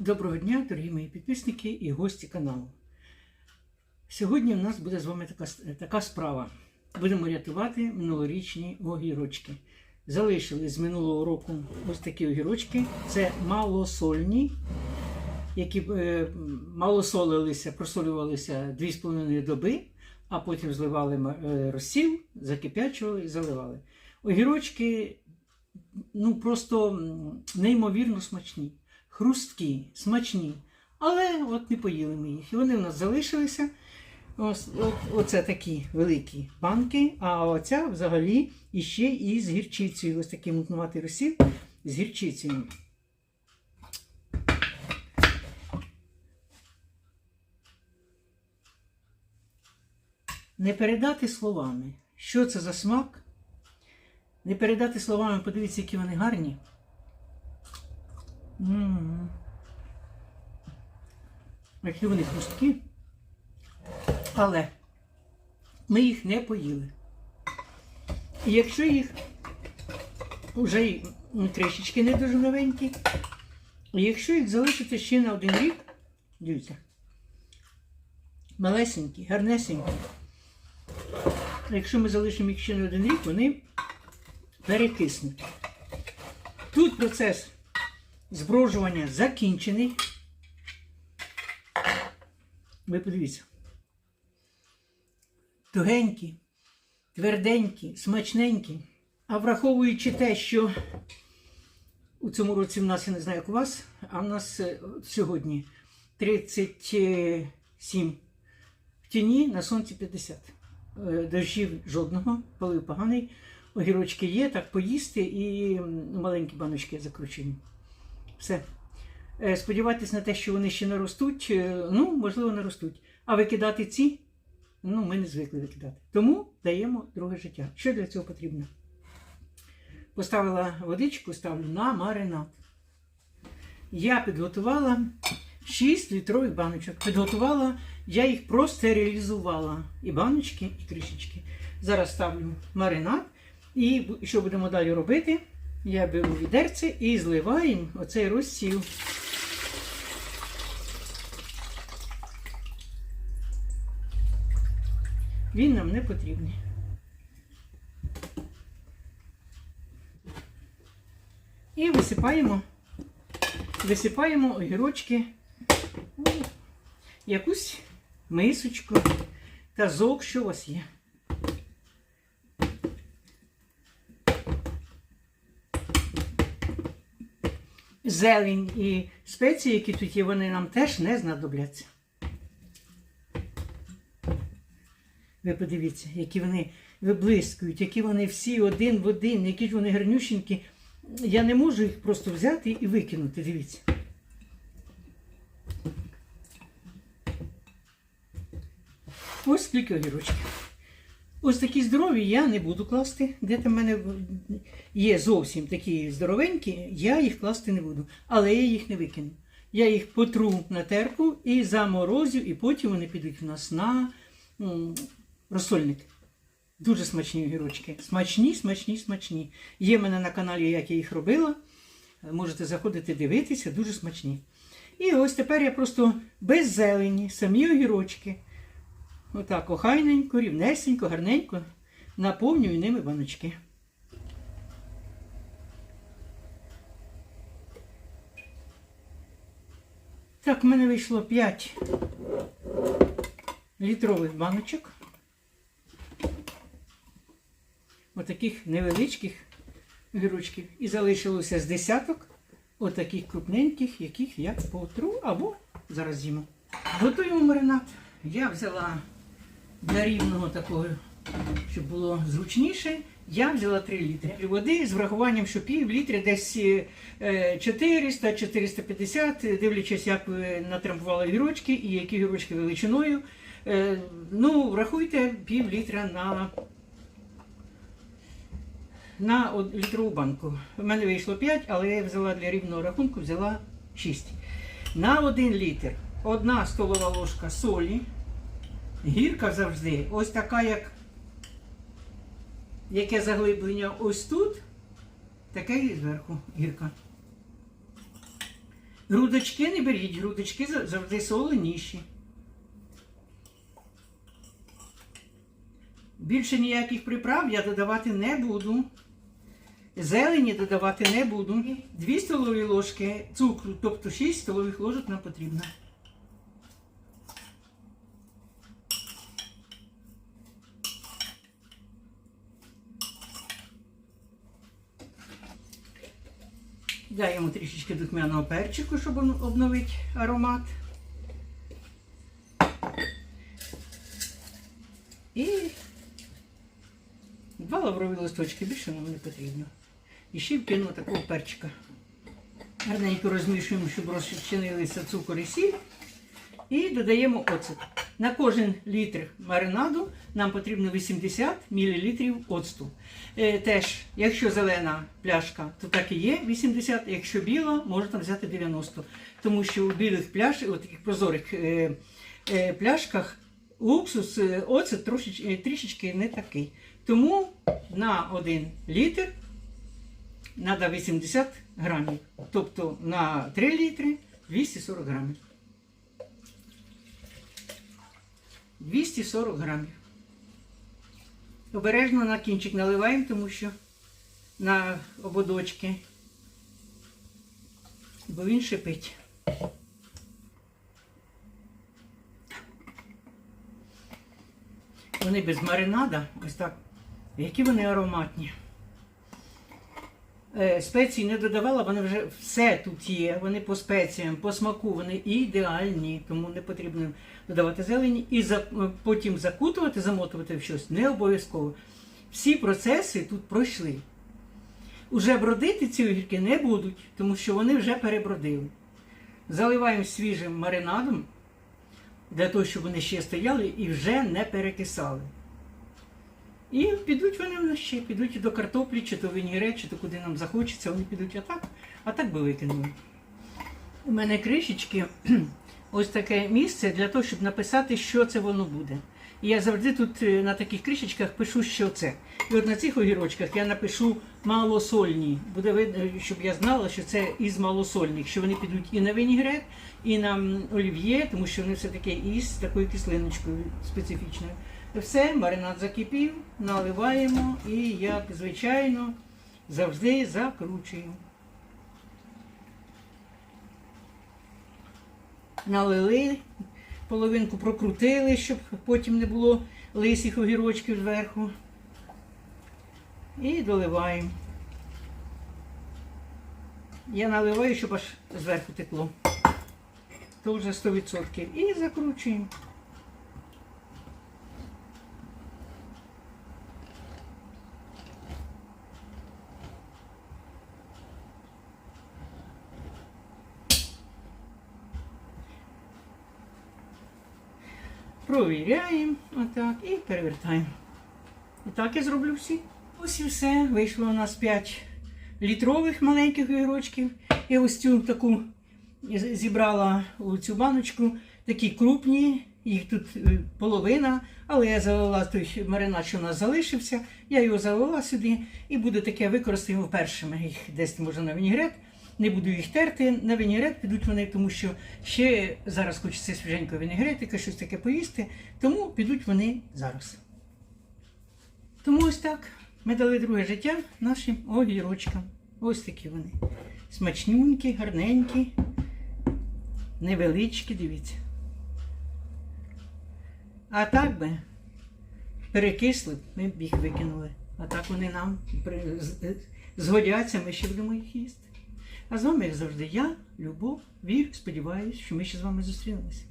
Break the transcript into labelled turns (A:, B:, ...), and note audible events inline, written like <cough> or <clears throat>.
A: Доброго дня, дорогі мої підписники і гості каналу. Сьогодні у нас буде з вами така, така справа. Будемо рятувати минулорічні огірочки. Залишили з минулого року ось такі огірочки. Це малосольні, які е, малосолилися, просолювалися 2,5 доби, а потім зливали е, розсіл, закип'ячували і заливали. Огірочки ну, просто неймовірно смачні хрусткі, смачні. Але от не поїли ми їх. І вони у нас залишилися. Ось, от, оце такі великі банки, а оця взагалі іще і з гірчицею. Ось такий мутнуватий розсіл з гірчицею. Не передати словами, що це за смак. Не передати словами, подивіться, які вони гарні. М. Які вони хрусткі. Але ми їх не поїли. І якщо їх вже трішечки не дуже новенькі, якщо їх залишити ще на один рік, дивіться, малесенькі, гарнесенькі. Якщо ми залишимо їх ще на один рік, вони перекиснуть. Тут процес зброжування закінчений. Ви подивіться. Тугенькі, тверденькі, смачненькі. А враховуючи те, що у цьому році в нас, я не знаю, як у вас, а в нас е, сьогодні 37 в тіні на сонці 50. Е, Дощів жодного, полив поганий. Огірочки є, так поїсти і маленькі баночки закручені. Все. Е, Сподіватись на те, що вони ще наростуть, е, ну, можливо, наростуть. А викидати ці, ну, ми не звикли викидати. Тому даємо друге життя. Що для цього потрібно? Поставила водичку, ставлю на маринад. Я підготувала 6 літрових баночок. Підготувала, я їх простерилізувала. І баночки, і кришечки. Зараз ставлю маринад. І що будемо далі робити? Я беру відерце і зливаю оцей розсіл. Він нам не потрібний. І висипаємо, висипаємо огірочки у якусь мисочку та зок, що у вас є. Зелень і спеції, які тут є, вони нам теж не знадобляться. Ви подивіться, які вони виблискують, які вони всі один в один, які ж вони гарнющенькі. Я не можу їх просто взяти і викинути. Дивіться. Ось скільки огірочків. Ось такі здорові я не буду класти. Де там в мене є зовсім такі здоровенькі, я їх класти не буду. Але я їх не викину. Я їх потру на терку і заморозю, і потім вони підуть у нас на розсольник. Дуже смачні огірочки. Смачні, смачні, смачні. Є в мене на каналі, як я їх робила. Можете заходити дивитися, дуже смачні. І ось тепер я просто без зелені, самі огірочки. Отак охайненько, рівнесенько, гарненько наповнюю ними баночки. Так, в мене вийшло 5 літрових баночок. Отаких невеличких огірочків. І залишилося з десяток отаких крупненьких, яких я потру або зараз з'їмо. Готуємо маринад. Я взяла для рівного такого, щоб було зручніше, я взяла 3 літри води з врахуванням, що пів літри десь е, 400-450, дивлячись, як ви натрамбували гірочки і які гірочки величиною. Е, Ну, врахуйте пів літра на, на літрову банку. У мене вийшло 5, але я взяла для рівного рахунку, взяла 6. На 1 літр одна столова ложка солі. Гірка завжди ось така, як яке заглиблення ось тут, таке і зверху гірка. Грудочки не беріть, грудочки завжди соленіші. Більше ніяких приправ я додавати не буду. Зелені додавати не буду. 2 столові ложки цукру, тобто 6 столових ложок нам потрібно. Даємо трішечки духмяного перчику, щоб обновити аромат. І два лаврові листочки, більше нам не потрібно. І ще вкину такого перчика. Гарненько розмішуємо, щоб розчинилися цукор і сіль. І додаємо оцет. На кожен літр маринаду нам потрібно 80 мл оцту. Е, теж, якщо зелена пляшка, то так і є 80, якщо біла, можна взяти 90. Тому що у білих пляш, у таких прозорих е, е, пляшках уксус, е, оцет трошеч, е, трішечки не такий. Тому на 1 літр треба 80 грамів. Тобто на 3 літри 240 грамів. 240 грамів. Обережно на кінчик наливаємо, тому що на ободочки, бо він шипить. Вони без маринада, ось так. Які вони ароматні. Е, Спеції не додавала, вони вже все тут є. Вони по спеціям, по смаку, вони ідеальні, тому не потрібно додавати зелені і за, е, потім закутувати, замотувати в щось не обов'язково. Всі процеси тут пройшли. Уже бродити ці огірки не будуть, тому що вони вже перебродили. Заливаємо свіжим маринадом для того, щоб вони ще стояли і вже не перекисали. І підуть вони ще, підуть до картоплі, чи то вінігрет, чи то куди нам захочеться, вони підуть отак, а так би викинули. У мене кришечки, <clears throat> ось таке місце для того, щоб написати, що це воно буде. І я завжди тут е, на таких кришечках пишу, що це. І от на цих огірочках я напишу малосольні. Буде видно, щоб я знала, що це із малосольних, що вони підуть і на вінігрет, і на олів'є, тому що вони все-таки із такою кислиночкою специфічною. Все, маринад закипів, наливаємо і, як звичайно, завжди закручуємо. Налили, половинку прокрутили, щоб потім не було лисих огірочків зверху. І доливаємо. Я наливаю, щоб аж зверху текло. То вже 100%. І закручуємо. Провіряємо отак і перевертаємо. І так я зроблю всі. Ось і все. Вийшло у нас 5 літрових маленьких огірочків. Я ось цю таку зібрала у цю баночку. Такі крупні, їх тут е, половина, але я залила той маринад, що у нас залишився. Я його залила сюди і буде таке використаємо вперше. Ми їх десь може на вінігрет. Не буду їх терти на вінігрет, підуть вони, тому що ще зараз хочеться свіженького вінігретика, щось таке поїсти, тому підуть вони зараз. Тому ось так ми дали друге життя нашим огірочкам. Ось такі вони. Смачнюнькі, гарненькі, невеличкі, дивіться. А так би перекисли, ми б їх викинули. А так вони нам згодяться, ми ще будемо їх їсти. А з вами, як завжди, я, Любов, вір, сподіваюся, що ми ще з вами зустрінемося.